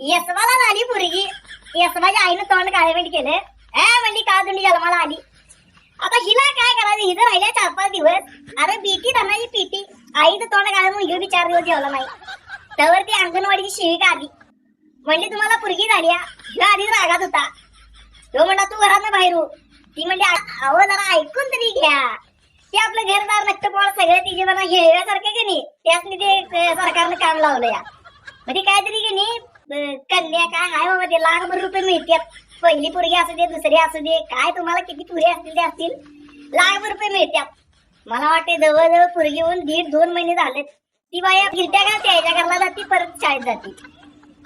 यसवाला झाली पोरगी. यसवाच्या आईनं तोंड काळेमेंट केलं. ए म्हणली का तुम्ही जन्माला आली? आता हिला काय करायचं? हिचं राहिल्या चार पाच दिवस. अरे बीटी धनाची पीटी आईचं तोंड काळ म्हणून घेऊन चार दिवस जेवला नाही. त्यावर ती अंगणवाडीची शिविका आली म्हणली तुम्हाला पुरगी झाली हिला ह्यो आधीच रागात होता. तो म्हणला तू घरात बाहेर हो. ती म्हणली अहो जरा ऐकून तरी घ्या. ते आपलं घरदार नक्टपोळ सगळं तिचे मला हेळ्यासारखं की नाही? त्यासनी ते सरकारनं काम लावलं या म्हणजे काहीतरी की नाही कन्या काय आहे बाबा ते लाखभर रुपये मिळतात. पहिली पोरगी असू दे दुसरी असू दे काय तुम्हाला किती पुरे असतील ते असतील. लाखभर रुपये मिळतात. मला वाटते जवळजवळ पोरगी होऊन दीड दोन महिने झालेत. ती बाया फिरत्या का त्याच्या घरला जाती परत शाळेत जाते.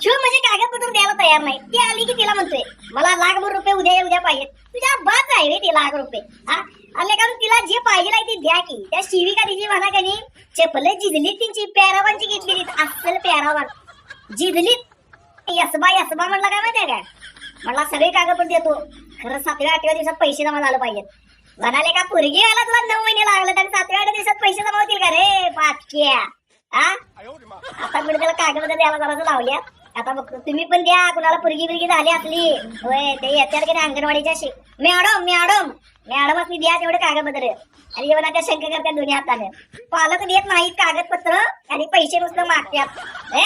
शिव म्हणजे कागदपत्र द्यायला तयार नाही. ती आली की तिला म्हणतोय मला लाखभर रुपये उद्या उद्या पाहिजेत. तुझ्या बस आहे रे ते लाख रुपये. हा? आले का तिला जे पाहिजे आहे ते द्या की. त्या शिविका तिची म्हणा कधी चपले जिजली तिची पॅरावांची घेतलेली अस्सल पॅरावान. जिजलीत यसबा यसबा म्हणला काय माहितीये काय? म्हणला सगळी कागदपत्र देतो. खरं सातव्या आठव्या दिवसात पैसे जमा झालं पाहिजेत. म्हणाले का पोरगी आला तुला नऊ महिने लागले आणि सातव्या आठव्या दिवसात पैसे जमा होतील का रे? पाटक्या हा आता मी त्याला कागदपत्र द्यायला जरा लावल्या आता बघतो तुम्ही पण द्या कुणाला पुरगी बिरगी झाली असली. होय ते येत्यात की अंगणवाडीच्या शे मॅडम मॅडम मॅडम असली द्या तेवढे कागदपत्र. आणि जेव्हा त्या शंका करतात दोन्ही हाताने. पालक देत नाहीत कागदपत्र आणि पैसे नुसतं मागतात हे?